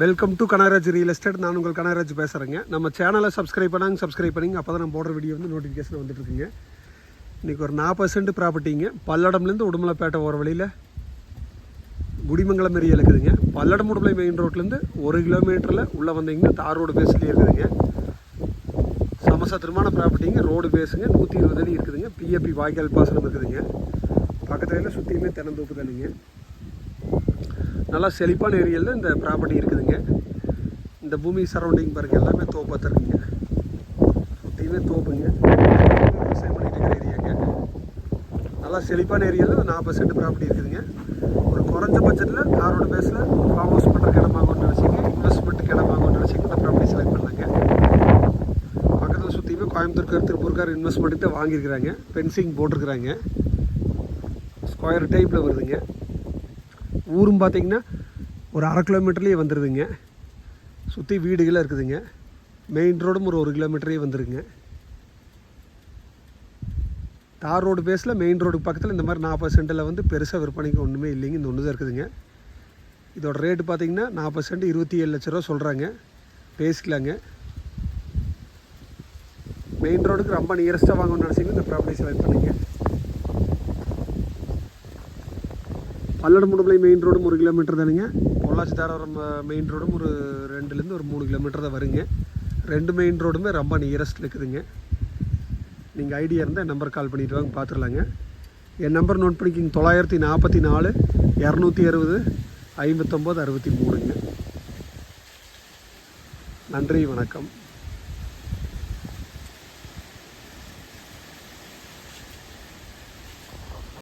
Welcome to Kanagaraj real estate நான் உங்கள் கனகராஜ் பேசுகிறேங்க நம்ம சேனலை சப்ஸ்கிரைப் பண்ணாங்க சப்ஸ்கிரைப் பண்ணிங்க. அப்போ தான் நம்ம போடுற வீடியோ வந்து நோட்டிஃபிகேஷன் வந்துட்டுருக்குங்க இன்றைக்கி ஒரு நாற்பது சென்ட் ப்ராப்பர்ட்டிங்க பல்லடம்லேருந்து உடுமலைப்பேட்டை போகிற வழியில் குடிமங்கலம் ஏரியா இருக்குதுங்க. பல்லடம் உடுமலை மெயின் ரோட்லேருந்து ஒரு கிலோமீட்டரில் உள்ளே வந்தீங்கன்னா தார் ரோடு பேஸ்லேயே இருக்குதுங்க. சமசத்திரமான ப்ராப்பர்ட்டிங்க ரோடு பேஸுங்க நூற்றி இருபது அடி இருக்குதுங்க. பிஎப்பி வாய்க்கால் பாசனம் இருக்குதுங்க. பக்கத்தில் சுற்றியுமே தென்னந்தோப்பு தானுங்க நல்லா செழிப்பான ஏரியாவில் இந்த ப்ராப்பர்ட்டி இருக்குதுங்க. இந்த பூமி சரௌண்டிங் பாருங்கள் எல்லாமே தோப்பாக இருக்குங்க சுற்றியுமே தோப்புங்க. விவசாயம் பண்ணிட்டு இருக்கிற ஏரியாங்க. நல்லா செழிப்பான ஏரியாவில் நாற்பது சென்ட் ப்ராப்பர்ட்டி இருக்குதுங்க. ஒரு குறைஞ்ச பட்ஜெட்டில் காரோட பேஸில் ஃபார்ம் ஹவுஸ் பண்ணுறதுக்கு இடமாகும்னு நினச்சிங்க இன்வெஸ்ட்மெண்ட்டுக்கு இடமாகும்னு நினச்சிங்க இந்த ப்ராப்பர்ட்டி செலக்ட் பண்ணலாங்க பக்கத்தில் சுற்றியுமே கோயம்புத்தூர்கார் திருப்பூர்கார் இன்வெஸ்ட் பண்ணிட்டு வாங்கியிருக்கிறாங்க. ஃபென்சிங் போட்டிருக்கிறாங்க. ஸ்கொயர் டைப்பில் வருதுங்க. ஊரும் பார்த்தீங்கன்னா ஒரு அரை கிலோமீட்டர்லேயே வந்துடுதுங்க சுற்றி வீடுகளாக இருக்குதுங்க. மெயின் ரோடும் ஒரு ஒரு கிலோமீட்டரே வந்துருங்க. தார் ரோடு பேஸில் மெயின் ரோடுக்கு பக்கத்தில் இந்த மாதிரி நாற்பது சென்ட்டில் வந்து பெருசாக விற்பனைக்கு ஒன்றுமே இல்லைங்க. இந்த ஒன்று தான் இருக்குதுங்க. இதோட ரேட்டு பார்த்தீங்கன்னா நாற்பது சென்ட் இருபத்தி ஏழு லட்ச ரூபா சொல்கிறாங்க பேசிக்கலாங்க. மெயின் ரோடுக்கு ரொம்ப நியரஸ்ட்டாக வாங்கணும்னு நினச்சிங்க இந்த ப்ராப்பர்ட்டி செலக்ட் பண்ணிங்க. பல்லடம் முடுமலை மெயின் ரோடும் ஒரு கிலோமீட்டர் தானுங்க. பொள்ளாச்சி தாராபுரம் மெயின் ரோடும் ஒரு ரெண்டுலேருந்து ஒரு மூணு கிலோமீட்டர் தான் வருங்க. ரெண்டு மெயின் ரோடுமே ரொம்ப நியரஸ்ட் இருக்குதுங்க. நீங்கள் ஐடியா இருந்தால் நம்பர் கால் பண்ணிட்டு வாங்க பார்த்துடலாங்க என் நம்பர் நோட் பண்ணிக்கிங்க தொள்ளாயிரத்தி நாற்பத்தி நாலு இரநூத்தி அறுபது ஐம்பத்தொம்போது அறுபத்தி மூணுங்க. நன்றி வணக்கம்.